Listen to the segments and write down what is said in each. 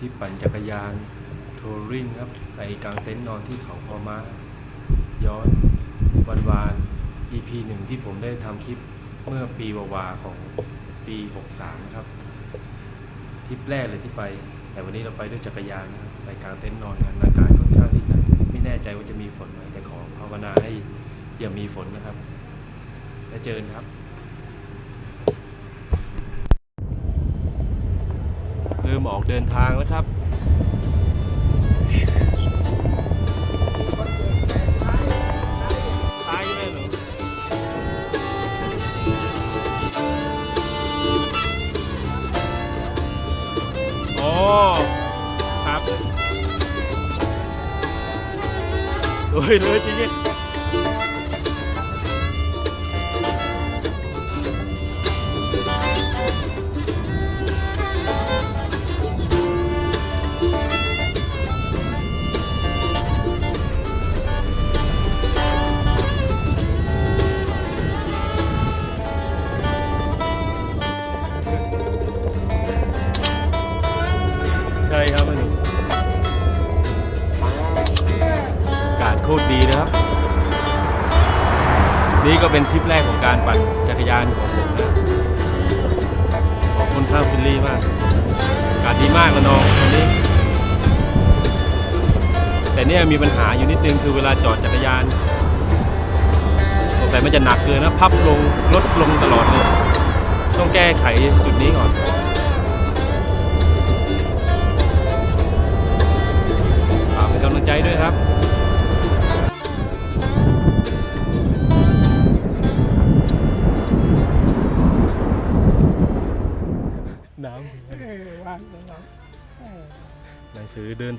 ครับวันนี้มีทริปปั่นจักรยานทัวริงครับไปกลางเต็นท์นอนที่เขาพอมาย้อนวันวาน EP หนึ่งที่ผมได้ทำคลิปเมื่อปีวาวาของปี 63นะครับทริปแรกเลยที่ไป แต่วันนี้เราไปด้วยจักรยานครับไปกลางเต็นท์นอนกันอากาศค่อนข้างที่จะไม่แน่ใจว่าจะมีฝนไหมแต่ขอภาวนาให้อย่ามีฝนนะครับ แล้วเจอกันครับ ริ่มออกเดินทางแล้วครับตายเลยหนูโอ้ครับโอ้ยเลยจริงเเป็นทริปแรกของการปั่นจักรยานของผมนะขอบคุณข้างฟิลลี่มากอากาศดีมากละน้องวันนี้ แต่เนี่ยมีปัญหาอยู่นิดนึงคือเวลาจอดจักรยานสงสัยมันจะหนักเกินนะพับลงลดลงตลอดเลย ต้องแก้ไขจุดนี้ก่อน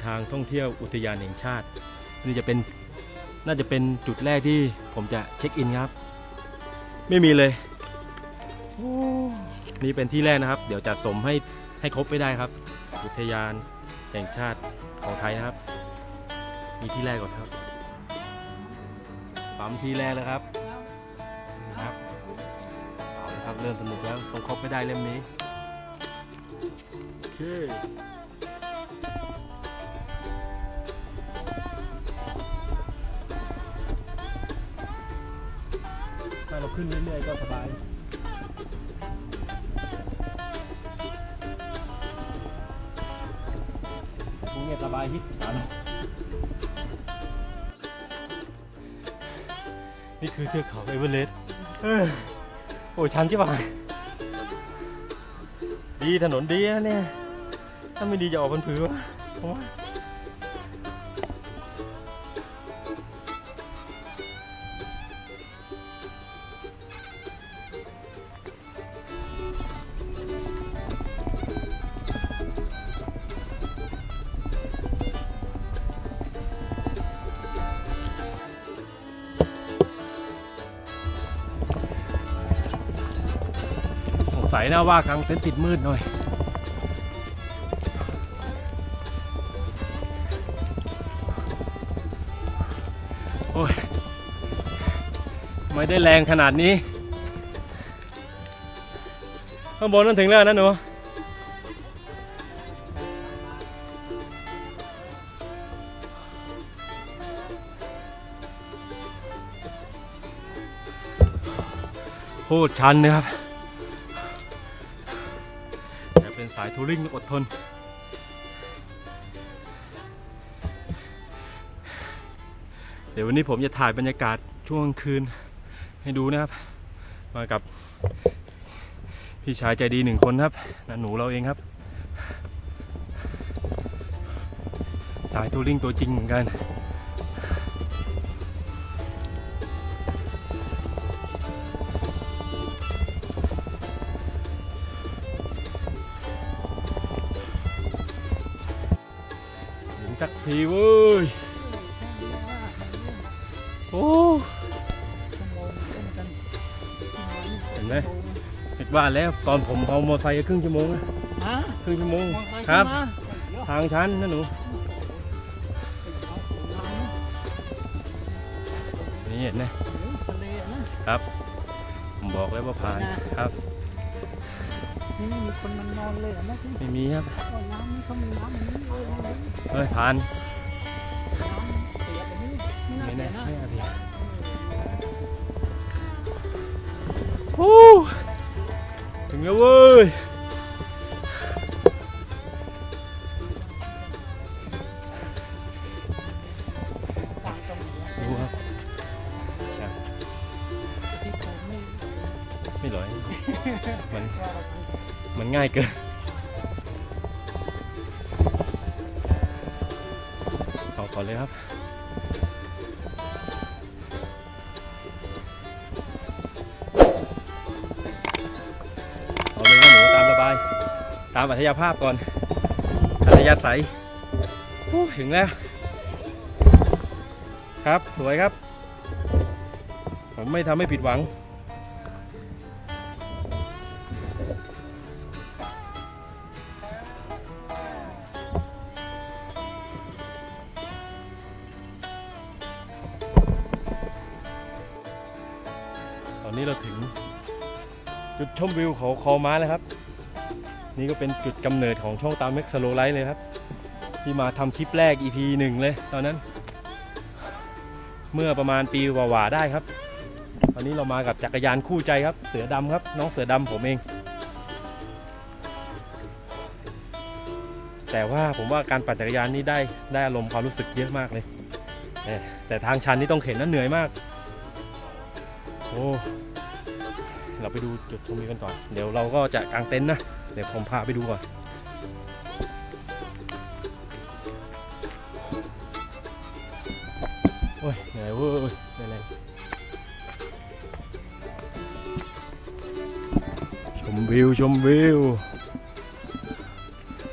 ทางท่องเที่ยวอุทยานแห่งชาติ นี่จะเป็นน่าจะเป็นจุดแรกที่ผมจะเช็คอินครับ ไม่มีเลยนี่เป็นที่แรกนะครับ เดี๋ยวจัดสมให้ให้ครบไม่ได้ครับ อุทยานแห่งชาติของไทยนะครับ มีที่แรกก่อนครับปั๊มที่แรกแล้วครับครับเอาละครับเริ่มสนุกแล้วต้องครบไม่ได้เล่มนี้โอเค ขึ้นเรื่อยๆก็สบายนี่ไงสบายฮิตตันนี่คือเทือกเขาเอเวอเรสต์โอ้ชันใช่ปดีถนนดีนะเนี่ย ถ้าไม่ดีจะออกบนผือวะ สงสัยนะว่ากลางเต็นท์ติดมืดหน่อยโอ้ยไม่ได้แรงขนาดนี้ ข้างบนนั่นถึงแล้วนะหนูโคตรชันเลยครับ สายทัวริงต้องอดทน เดี๋ยววันนี้ผมจะถ่ายบรรยากาศช่วงคืนให้ดูนะครับ มากับพี่ชายใจดีหนึ่งคนครับนันหนูเราเองครับ สายทัวริงตัวจริงเหมือนกัน ทีเว้ย โอ้เห็นไหมเห็นว่าแล้วตอนผมเอามอเตอร์ไซค์ครึ่งชั่วโมงอะฮะครึ่งชั่วโมงมองไปครับ ขึ้นมาทางชันนะหนู นี่เห็นไหมทะเลนะผมบอกแล้วว่าผ่านนะครับ นี่ไม่มีคนมันนอนเลยเหรอนะที่ไม่มีครับโอ้น้ำนี่เขามีน้ำอันนี้เลยนะน้ำ เฮ้ยผ่านเสียไปนี่ไม่น่าไม่เสีแน่ยนะไม่อาเพียฮู้ถึงแล้วเว้ยต่างตรงไหนอะดูครับที่ผมไม่ไม่หลอยมันว่าเราทำมันง่ายเกินามอัธยาภาพก่อนอัธยาศัยถึงแล้ว ครับสวยครับ ผมไม่ทำให้ผิดหวัง ตอนนี้เราถึงจุดชมวิวเขาคอม้าแล้วครับ นี่ก็เป็นจุดกำเนิดของช่องตามเม็กสโลไลท์เลยครับ ที่มาทำคลิปแรก EP หนึ่งเลยตอนนั้น เมื่อประมาณปีกว่าๆได้ครับ ตอนนี้เรามากับจักรยานคู่ใจครับ เสือดำครับ น้องเสือดำผมเอง แต่ว่าผมว่าการปั่นจักรยานนี่ได้ได้อารมณ์ความรู้สึกเยอะมากเลย แต่ทางชันนี่ต้องเข็นนะเหนื่อยมาก โอ้เราไปดูจุดชมวิวกันก่อน เดี๋ยวเราก็จะกางเต็นท์นะ เดี๋ยวผมพาไปดูก่อนโอ้ยเหนื่อยเว้ยเหนื่อยแรงชมวิว ชมวิว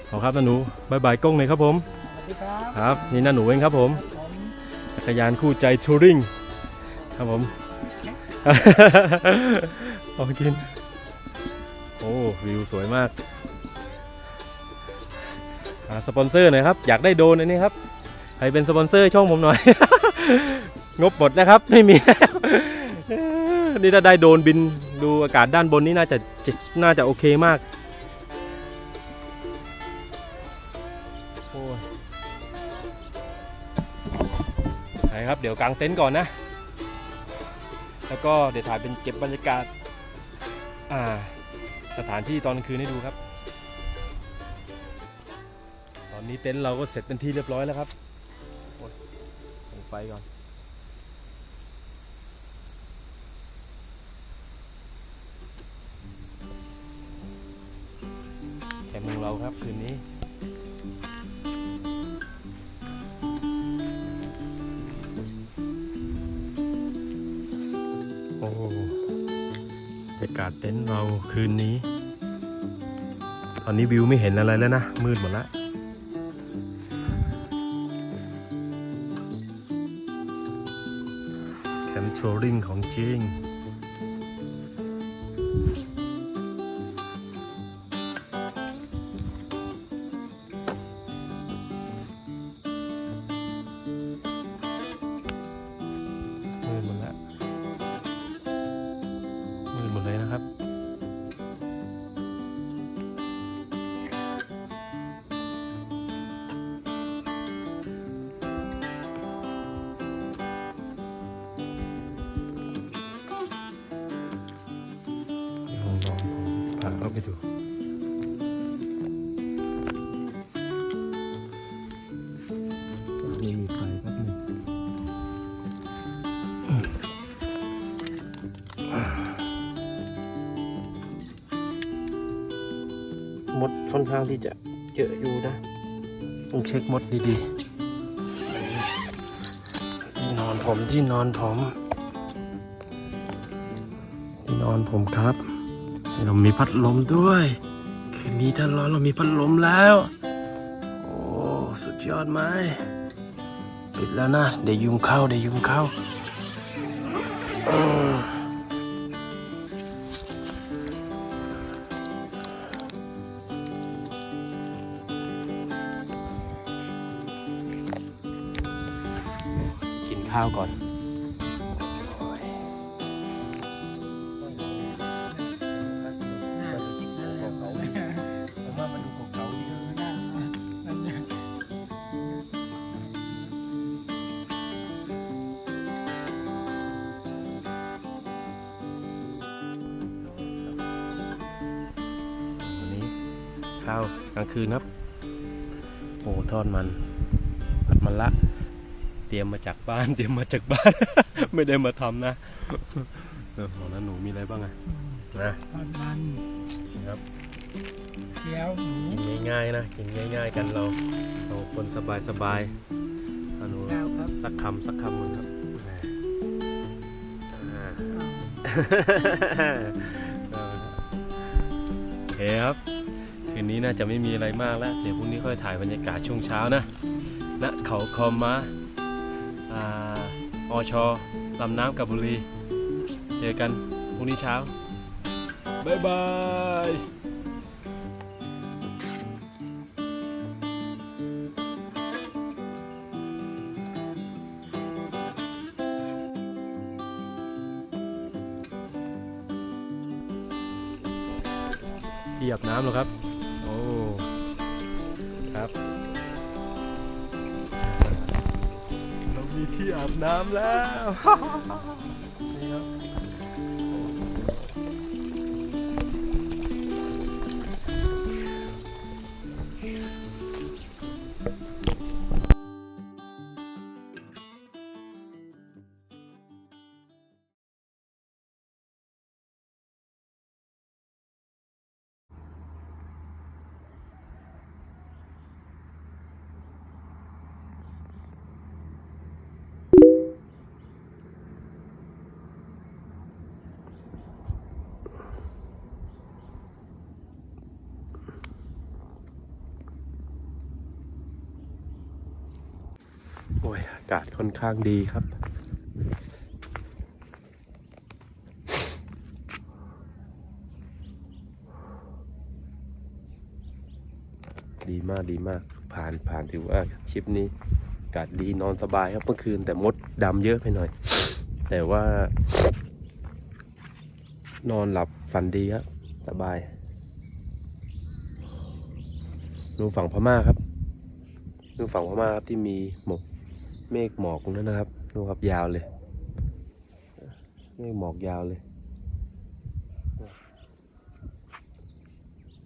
เอาครับน้าหนูบายบายกล้องเลยครับผมสวัสดีครับครับนี่น้าหนูเองครับผมผมจักรยานคู่ใจทัวริงครับผมเอากินโอ้ วิวสวยมากหาสปอนเซอร์หน่อยครับ อยากได้โดนอันนี้ครับ ใครเป็นสปอนเซอร์ช่องผมหน่อย งบหมดนะครับ ไม่มีแล้วนี่ถ้าได้โดนบินดูอากาศด้านบนนี่น่าจะน่าจะโอเคมากโอ้ยไปครับ เดี๋ยวกางเต็นท์ก่อนนะ แล้วก็เดี๋ยวถ่ายเป็นเก็บบรรยากาศ อ่า สถานที่ตอนคืนให้ดูครับ ตอนนี้เต็นท์เราก็เสร็จเป็นที่เรียบร้อยแล้วครับส่งไฟก่อน เต็นท์เราคืนนี้ ตอนนี้วิวไม่เห็นอะไรแล้วนะ มืดหมดแล้วแคมป์โชว์ริงของจริง มดค่อนข้างที่จะเยอะอยู่นะ ต้องเช็คมดดีๆที่นอนผมที่นอนผมที่นอนผมครับ เรามีพัดลมด้วยคืนนี้ถ้าร้อนเรามีพัดลมแล้ว โอ้สุดยอดไหมปิดแล้วนะ เดี๋ยวยุงเข้าเดี๋ยวยุงเข้า ข้าวกลางคืนครับ โอ้ทอดมันผัดมันละ เตรียมมาจากบ้าน เตรียมมาจากบ้าน ไม่ได้มาทำนะเออของนั้นหนูมีอะไรบ้างอะนะทอดมันครับเกี๊ยวหมูกินง่ายๆนะกินง่าย ๆ กันเราเราคนสบายๆเอาหนูข้าวครับสักคำสักคำหนึงครับอ่าอ้าวโอเคครับคื นี้น่าจะไม่มีอะไรมากแล้ว เดี๋ยวพรุ่งนี้ค่อยถ่ายบรรยากาศช่วงเช้านะณเขาคอมมาอ่าอชลำน้ำกับบุรี เจอกันพรุ่งนี้เช้า บ๊ายบายที่อาบน้ำเหรอครับ ครับเรามีที่อาบน้ำแล้วากาศค่อนข้างดีครับ ดีมากดีมากผ่านผ่านถือว่าทริปนี้อากาศดีนอนสบายครับเมื่อคืนแต่มดดำเยอะไปหน่อย แต่ว่า นอนหลับฝันดีครับสบาย ดูฝั่งพม่าครับดูฝั่งพม่าครับที่มีหมก เมฆหมอกนั้นนะครับดูครับยาวเลย เมฆหมอกยาวเลย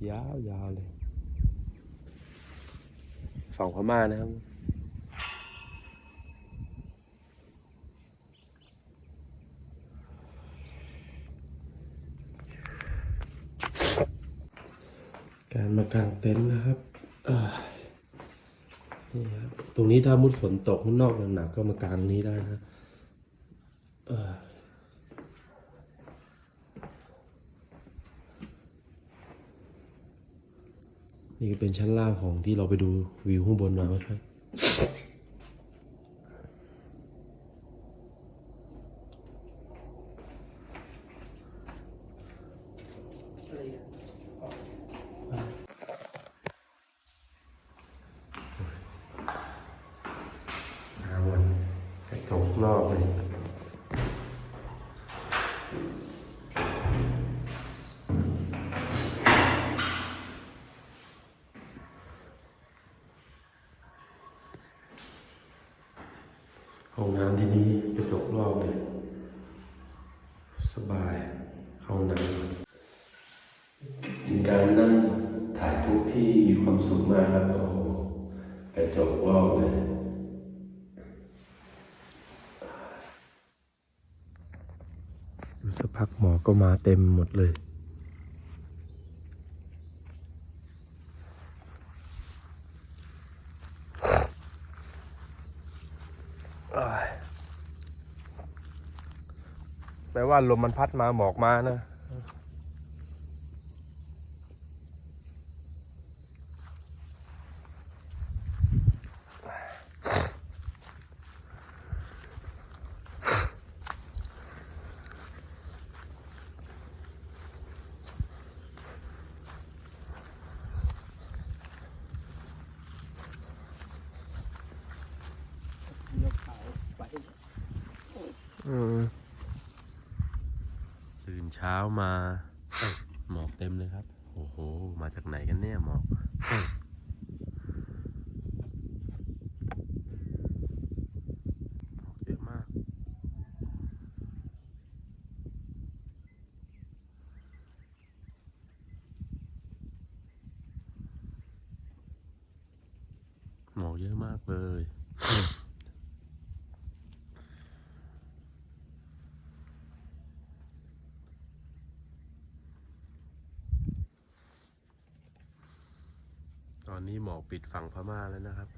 ยาวยาวเลยฝั่งพม่านะครับการมากางเต็นท์นะครับอ่า นี่ครับตรงนี้ถ้ามุดฝนตกข้างนอกหนักก็มากางนี้ได้นะนี่ก็เป็นชั้นล่างของที่เราไปดูวิวข้างบนมาครับ หาวันกระจกนอกเลย ห้องน้ำที่นี่กระจกรอบเลย สบายห้องน้ำเป็นการนั่งถ่ายทุกที่มีความสุขมากครับโอ้โหกระจกรอบเลยดูสักพักหมอก็มาเต็มหมดเลย แปลว่าลมมันพัดมาหมอกมานะ เลี้ยวเขาไป ตื่นเช้ามา หมอกเต็มเลยครับ โอ้โห มาจากไหนกันเนี่ยหมอก เยอะมาก อ อกเยอะ มากเลย ตอนนี้หมอกปิดฝั่งพม่าแล้วนะครับ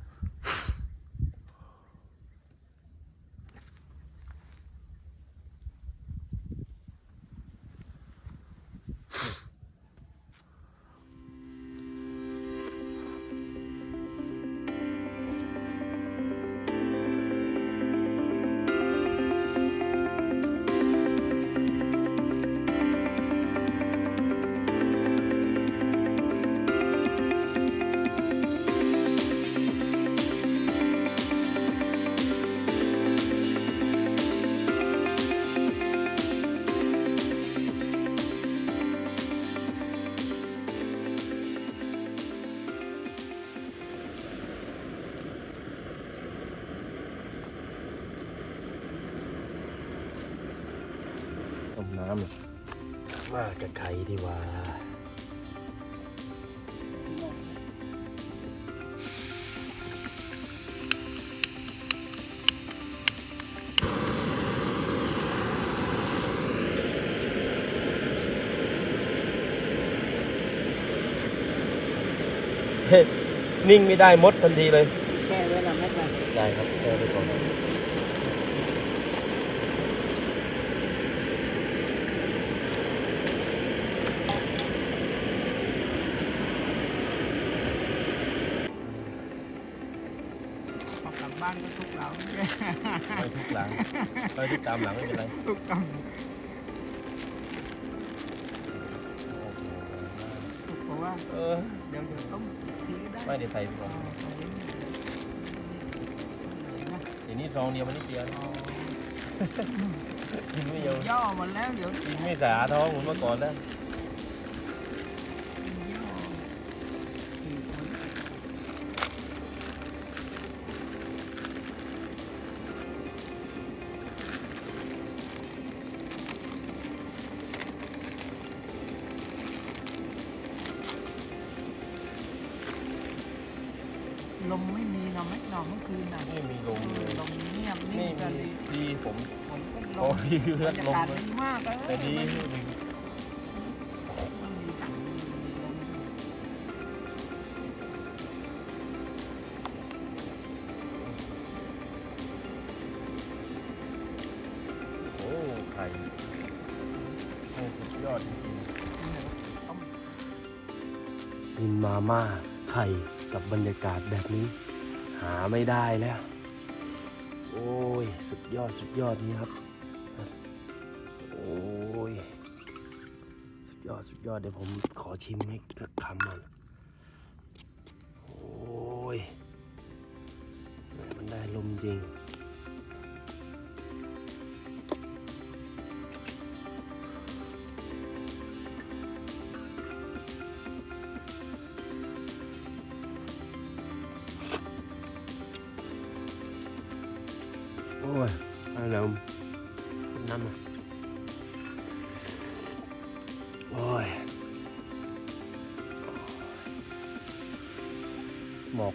ว่ากับไข่ดีกว่านิ่งไม่ได้มดทันทีเลย แช่ไว้ละแม่ละได้ครับแช่ไปก่อน พอกลับบ้านก็ทุกเรา ไปทุกหลังไปทุกตามหลังไม่เป็นไรทุกกรรมทุกเพราะว่าเออเดี๋ยวเดี๋ยวต้องทีได้ไม่ได้ใส่ไปก่อนทีนี้ซองเดียวมันนิดเดียวกินไม่เยอะย่อหมาแล้วเดี๋ยวกินไม่สาท้องเหมือนเมื่อก่อนแล้ว ดีเลือดลมเลยมากเลยแต่ดีไม่มีดีไม่มีฝนไม่มีโอ้ไข่โอ้สุดยอดจริงต้องนินมาม่าไข่กับบรรยากาศแบบนี้ หาไม่ได้แล้ว โอ้ย สุดยอดสุดยอดนี้ครับ โอ้ย สุดยอด สุดยอด เดี๋ยวผมขอชิมให้สักคำมันโอ้ยมมันได้ลมจริง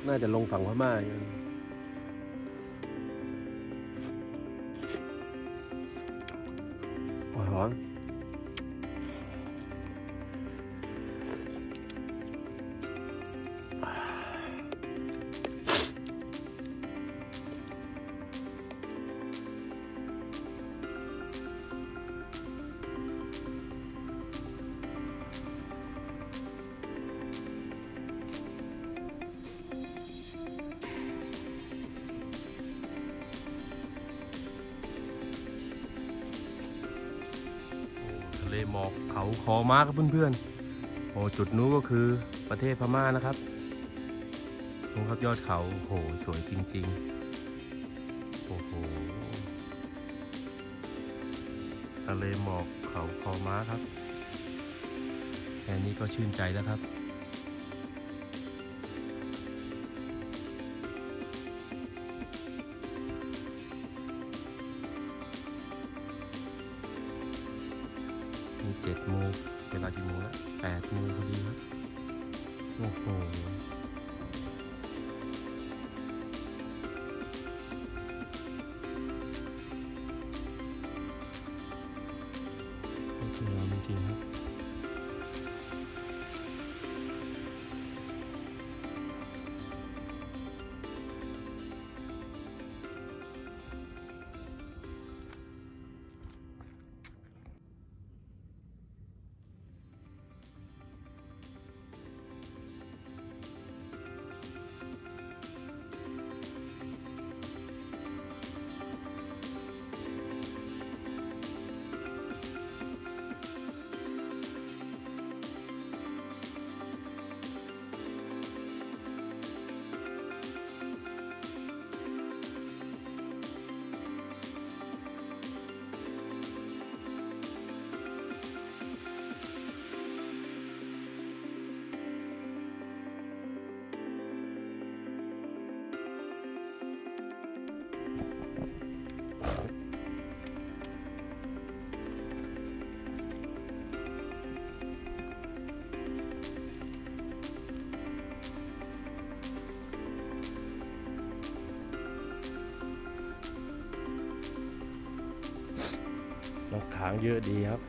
น่าจะลงฝั่งพม่า หมอกเขาคอม้าครับเพื่อนๆโอ้จุดนู้นก็คือประเทศพม่านะครับดูครับยอดเขาโอ้โหสวยจริง ๆ โอ้โหทะเลหมอกเขาคอม้าครับ แค่นี้ก็ชื่นใจแล้วครับ มีเจ็ดโมงเวลากี่โมงแล้วแปดโมงพอดีครับโอ้โหางเยอะดีครับ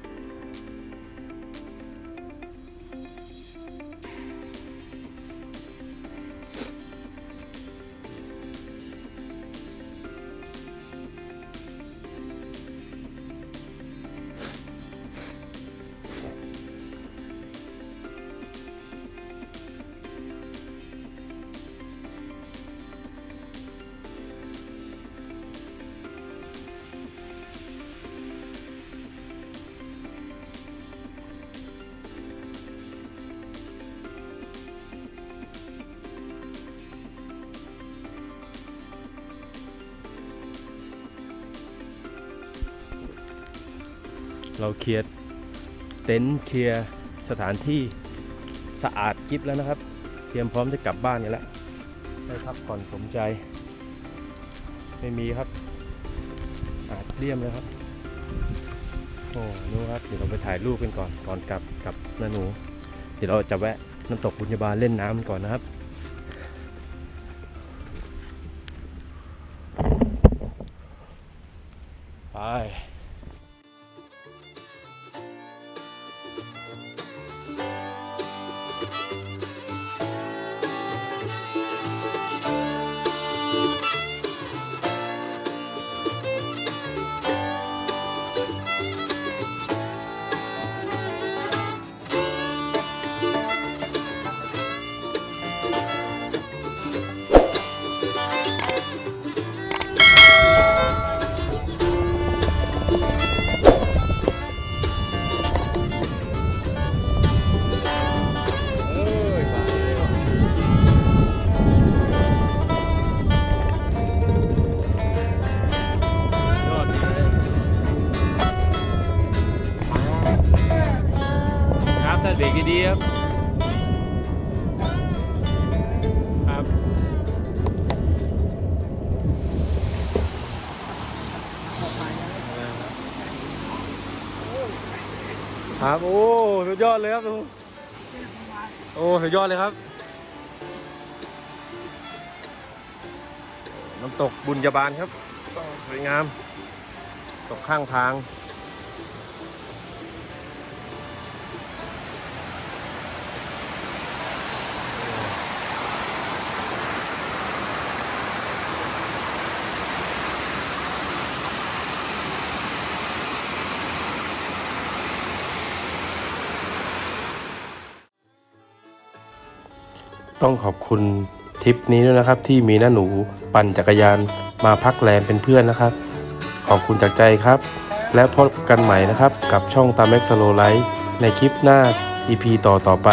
เราเคลียร์เต็นท์เคลียร์สถานที่สะอาดกิฟแล้วนะครับ เตรียมพร้อมจะกลับบ้านกันแล้วได้พักผ่อนสมใจ ไม่มีครับ อาดเลี่ยมเลยครับ โอ้นู่นครับ เดี๋ยวเราไปถ่ายรูปกันก่อนก่อนกลับกับน้าหนู เดี๋ยวเราจะแวะน้ำตกบุญญาบาลเล่นน้ำก่อนนะครับ ยอดเลยครับ น้ำตกบุญญาบาลครับสวยงาม ตกข้างทาง ต้องขอบคุณทริปนี้ด้วยนะครับ ที่มีน้าหนูปั่นจักรยานมาพักแรมเป็นเพื่อนนะครับ ขอบคุณจากใจครับ และพบกันใหม่นะครับ กับช่องตามเม็กสโลไลท์ในคลิปหน้า EP ต่อต่อไป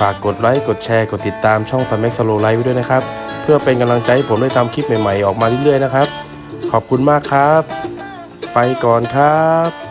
ฝากกดไลค์กดแชร์กดติดตามช่องตามเม็กสโลไลท์ไว้ด้วยนะครับ เพื่อเป็นกำลังใจให้ผมได้ทำคลิปใหม่ๆออกมาเรื่อยๆนะครับ ขอบคุณมากครับ ไปก่อนครับ